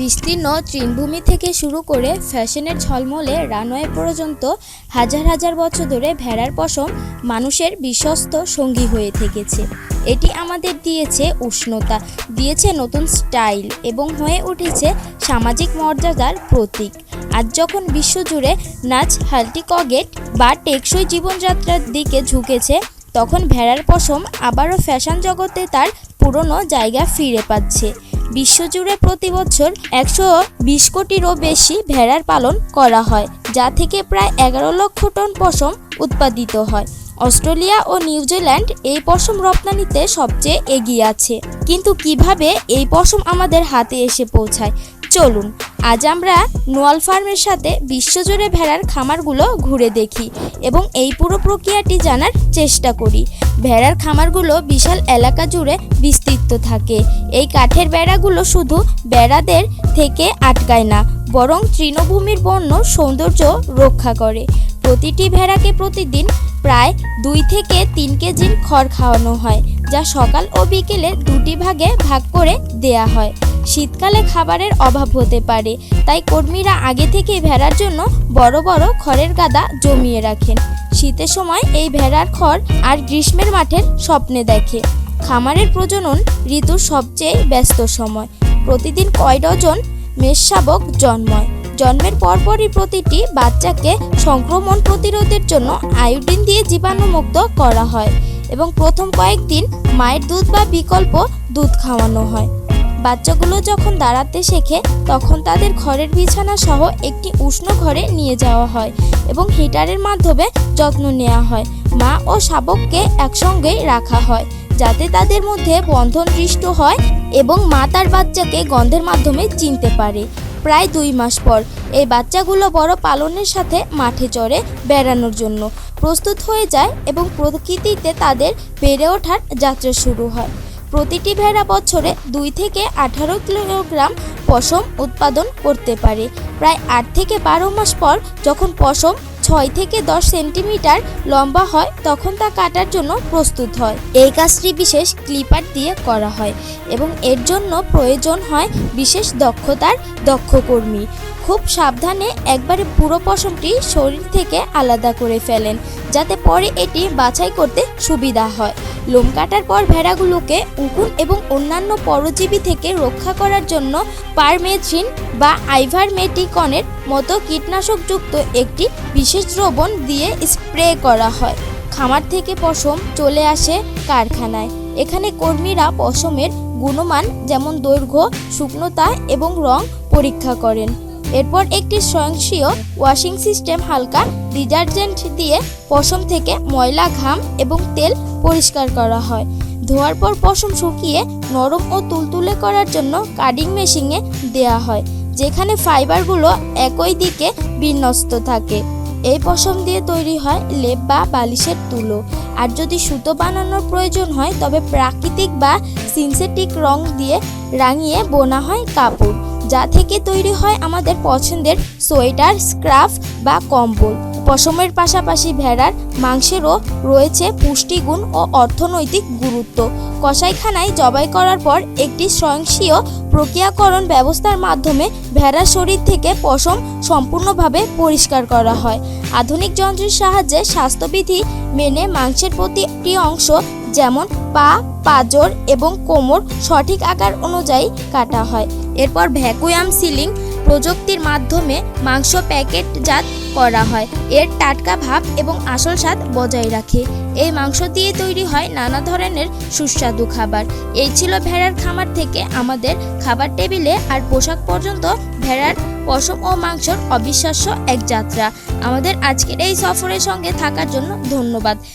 বিস্তীর্ণ তৃণভূমি থেকে শুরু করে ফ্যাশনের ঝলমলে রানওয়ে পর্যন্ত হাজার হাজার বছর ধরে ভেড়ার পশম মানুষের বিশ্বস্ত সঙ্গী হয়ে থেকেছে। এটি আমাদের দিয়েছে উষ্ণতা, দিয়েছে নতুন স্টাইল এবং হয়ে উঠেছে সামাজিক মর্যাদার প্রতীক। আজ যখন বিশ্বজুড়ে নাচ হাল্টিকগেট বা টেকসই জীবনযাত্রার দিকে ঝুঁকেছে, তখন ভেড়ার পশম আবারও ফ্যাশন জগতে তার পুরনো জায়গা ফিরে পাচ্ছে। বিশ্বজুড়ে প্রতি বছর একশো বিশ কোটিরও বেশি ভেড়ার পালন করা হয়, যা থেকে প্রায় এগারো লক্ষ টন পশম উৎপাদিত হয়। অস্ট্রেলিয়া ও নিউজিল্যান্ড এই পশম রপ্তানিতে সবচেয়ে এগিয়ে আছে। কিন্তু কীভাবে এই পশম আমাদের হাতে এসে পৌঁছায় চলুন, আজ আমরা নোয়াল ফার্মের সাথে বিশ্বজুড়ে ভেড়ার খামারগুলো ঘুরে দেখি এবং এই পুরো প্রক্রিয়াটি জানার চেষ্টা করি। ভেড়ার খামারগুলো বিশাল এলাকা জুড়ে বিস্তৃত থাকে। এই কাঠের বেড়াগুলো শুধু বেড়াদের থেকে আটকায় না, বরং তৃণভূমির বন্য সৌন্দর্য রক্ষা করে। প্রতিটি ভেড়াকে প্রতিদিন প্রায় দুই থেকে তিন কেজির খড় খাওয়ানো হয়, যা সকাল ও বিকেলে দুটি ভাগে ভাগ করে দেয়া হয়। শীতকালে খাবারের অভাব হতে পারে। তাই কর্মীরা আগে থেকে ভেড়ার জন্য বড় বড় খড়ের গাদা জমিয়ে রাখেন। শীতের সময় এই ভেড়ার খড় আর গ্রীষ্মের মাঠের স্বপ্নে দেখে। খামারের প্রজনন ঋতুর সবচেয়ে ব্যস্ত সময়। প্রতিদিন কয় ডজন মেষশাবক জন্মায়। জন্মের পরপরই প্রতিটি বাচ্চাকে সংক্রমণ প্রতিরোধের জন্য আয়োডিন দিয়ে জীবাণুমুক্ত করা হয় এবং প্রথম কয়েকদিন মায়ের দুধ বা বিকল্প দুধ খাওয়ানো হয়। বাচ্চাগুলো যখন দাঁড়াতে শেখে, তখন তাদের ঘরের বিছানা সহ একটি উষ্ণ ঘরে নিয়ে যাওয়া হয় এবং হিটারের মাধ্যমে যত্ন নেওয়া হয়। মা ও শাবককে একসঙ্গেই রাখা হয়, যাতে তাদের মধ্যে বন্ধন সৃষ্ট হয় এবং মা তার বাচ্চাকে গন্ধের মাধ্যমে চিনতে পারে। প্রায় দুই মাস পর এই বাচ্চাগুলো বড় পালনের সাথে মাঠে চড়ে বেড়ানোর জন্য প্রস্তুত হয়ে যায় এবং প্রকৃতিতে তাদের বেড়ে ওঠার যাত্রা শুরু হয়। প্রতিটি ভেড়া বছরে দুই থেকে আঠারো কিলোগ্রাম পশম উৎপাদন করতে পারে। প্রায় আট থেকে বারো মাস পর যখন পশম ছয় থেকে দশ সেন্টিমিটার লম্বা হয়, তখন তা কাটার জন্য প্রস্তুত হয়। এই কাজটি বিশেষ ক্লিপার দিয়ে করা হয় এবং এর জন্য প্রয়োজন হয় বিশেষ দক্ষতার দক্ষ কর্মী। খুব সাবধানে একবারে পুরো পশমটি শরীর থেকে আলাদা করে ফেলেন, যাতে পরে এটি বাছাই করতে সুবিধা হয়। লোম কাটার পর ভেড়াগুলোকে উকুন এবং অন্যান্য পরজীবী থেকে রক্ষা করার জন্য পারমেথ্রিন বা আইভারমেটিকনের মতো কীটনাশকযুক্ত একটি বিশেষ দ্রবণ দিয়ে স্প্রে করা হয়। খামার থেকে পশম চলে আসে কারখানায়। এখানে কর্মীরা পশমের গুণমান যেমন দৈর্ঘ্য, শুকনোতা এবং রং পরীক্ষা করেন। এরপর একটি স্বয়ংক্রিয় ওয়াশিং সিস্টেম হালকা ডিটারজেন্ট দিয়ে পশম থেকে ময়লা, ঘাম এবং তেল পরিষ্কার করা হয়। ধোয়ার পর পশম শুকিয়ে নরম ও তুলতুলে করার জন্য কাটিং মেশিনে দেয়া হয়। যেখানে ফাইবারগুলো একই দিকে বিন্যস্ত থাকে। এই পশম দিয়ে তৈরি হয় লেপ বা বালিশের তুলো। আর যদি সুতো বানানোর প্রয়োজন হয়, তবে প্রাকৃতিক বা সিনথেটিক রং দিয়ে রাঙিয়ে বোনা হয় কাপড়, যা থেকে তৈরি হয় আমাদের পছন্দের সোয়েটার, স্ক্রাফ বা কম্বল। পশমের পাশাপাশি ভেড়ার, মাংসেরও রয়েছে পুষ্টিগুণ ও অর্থনৈতিক গুরুত্ব। কষাইখানায় জবাই করার পর একটি স্বয়ংক্রিয় প্রক্রিয়াকরণ ব্যবস্থার মাধ্যমে ভেড়ার শরীর থেকে পশম সম্পূর্ণভাবে পরিষ্কার করা হয়। আধুনিক যন্ত্রের সাহায্যে স্বাস্থ্যবিধি মেনে মাংসের প্রতিটি অংশ, যেমন পা, পাজর এবং কোমর, সঠিক আকার অনুযায়ী কাটা হয়। এরপর ভ্যাকুয়াম সিলিং প্রযুক্তির মাধ্যমে মাংস প্যাকেটজাত করা হয়। এর টাটকা ভাব এবং আসল স্বাদ বজায় রাখে। এই মাংস দিয়ে তৈরি হয় নানা ধরনের সুস্বাদু খাবার। এই ছিল ভেড়ার খামার থেকে আমাদের খাবার টেবিলে আর পোশাক পর্যন্ত ভেড়ার পশম ও মাংসর অবিশ্বাস্য এক যাত্রা। আমাদের আজকের এই সফরের সঙ্গে থাকার জন্য ধন্যবাদ।